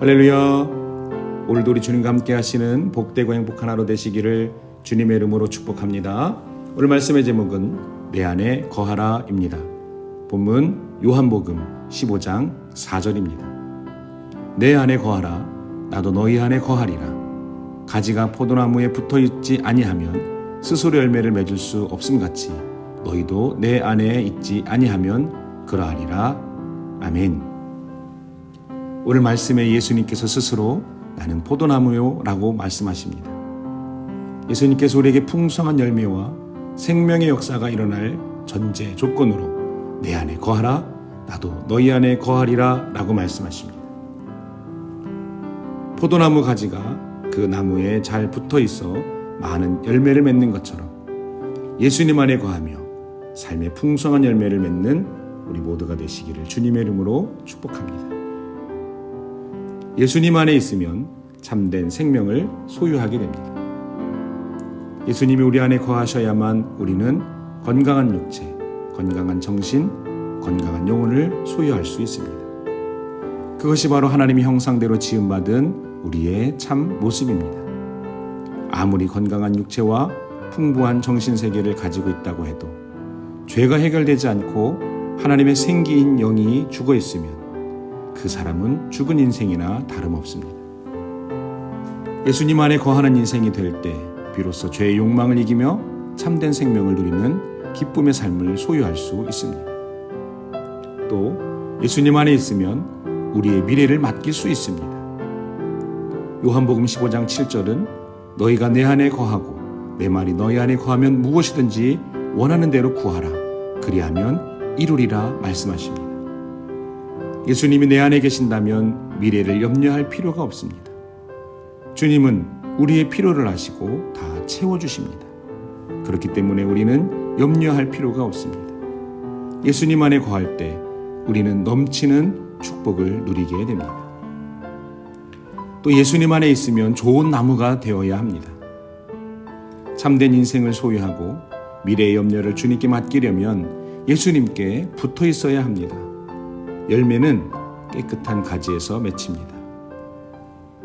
할렐루야. 오늘도 우리 주님과 함께 하시는 복되고 행복한 하루 되시기를 주님의 이름으로 축복합니다. 오늘 말씀의 제목은 내 안에 거하라입니다. 본문 요한복음 15장 4절입니다. 내 안에 거하라 나도 너희 안에 거하리라. 가지가 포도나무에 붙어 있지 아니하면 스스로 열매를 맺을 수 없음 같이 너희도 내 안에 있지 아니하면 그러하리라. 아멘. 오늘 말씀에 예수님께서 스스로 나는 포도나무요 라고 말씀하십니다. 예수님께서 우리에게 풍성한 열매와 생명의 역사가 일어날 전제 조건으로 내 안에 거하라 나도 너희 안에 거하리라 라고 말씀하십니다. 포도나무 가지가 그 나무에 잘 붙어 있어 많은 열매를 맺는 것처럼 예수님 안에 거하며 삶의 풍성한 열매를 맺는 우리 모두가 되시기를 주님의 이름으로 축복합니다. 예수님 안에 있으면 참된 생명을 소유하게 됩니다. 예수님이 우리 안에 거하셔야만 우리는 건강한 육체, 건강한 정신, 건강한 영혼을 소유할 수 있습니다. 그것이 바로 하나님의 형상대로 지음받은 우리의 참 모습입니다. 아무리 건강한 육체와 풍부한 정신 세계를 가지고 있다고 해도 죄가 해결되지 않고 하나님의 생기인 영이 죽어 있으면 그 사람은 죽은 인생이나 다름없습니다. 예수님 안에 거하는 인생이 될 때 비로소 죄의 욕망을 이기며 참된 생명을 누리는 기쁨의 삶을 소유할 수 있습니다. 또 예수님 안에 있으면 우리의 미래를 맡길 수 있습니다. 요한복음 15장 7절은 너희가 내 안에 거하고 내 말이 너희 안에 거하면 무엇이든지 원하는 대로 구하라 그리하면 이루리라 말씀하십니다. 예수님이 내 안에 계신다면 미래를 염려할 필요가 없습니다. 주님은 우리의 필요를 아시고 다 채워주십니다. 그렇기 때문에 우리는 염려할 필요가 없습니다. 예수님 안에 거할 때 우리는 넘치는 축복을 누리게 됩니다. 또 예수님 안에 있으면 좋은 나무가 되어야 합니다. 참된 인생을 소유하고 미래의 염려를 주님께 맡기려면 예수님께 붙어 있어야 합니다. 열매는 깨끗한 가지에서 맺힙니다.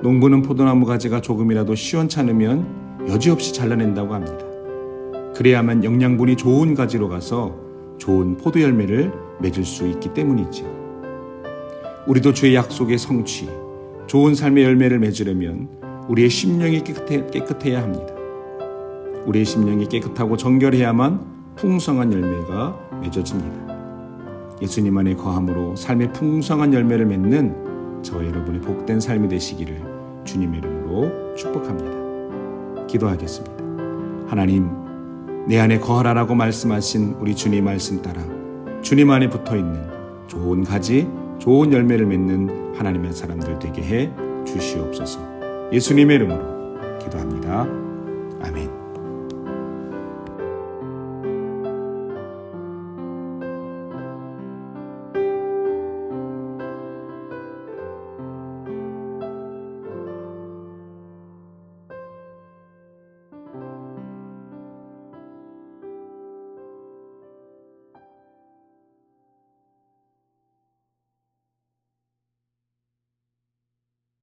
농부는 포도나무 가지가 조금이라도 시원찮으면 여지없이 잘라낸다고 합니다. 그래야만 영양분이 좋은 가지로 가서 좋은 포도 열매를 맺을 수 있기 때문이지요. 우리도 주의 약속의 성취, 좋은 삶의 열매를 맺으려면 우리의 심령이 깨끗해, 깨끗해야 합니다. 우리의 심령이 깨끗하고 정결해야만 풍성한 열매가 맺어집니다. 예수님 안에 거함으로 삶의 풍성한 열매를 맺는 저와 여러분의 복된 삶이 되시기를 주님의 이름으로 축복합니다. 기도하겠습니다. 하나님, 내 안에 거하라라고 말씀하신 우리 주님 말씀 따라 주님 안에 붙어 있는 좋은 가지, 좋은 열매를 맺는 하나님의 사람들 되게 해 주시옵소서. 예수님의 이름으로 기도합니다. 아멘.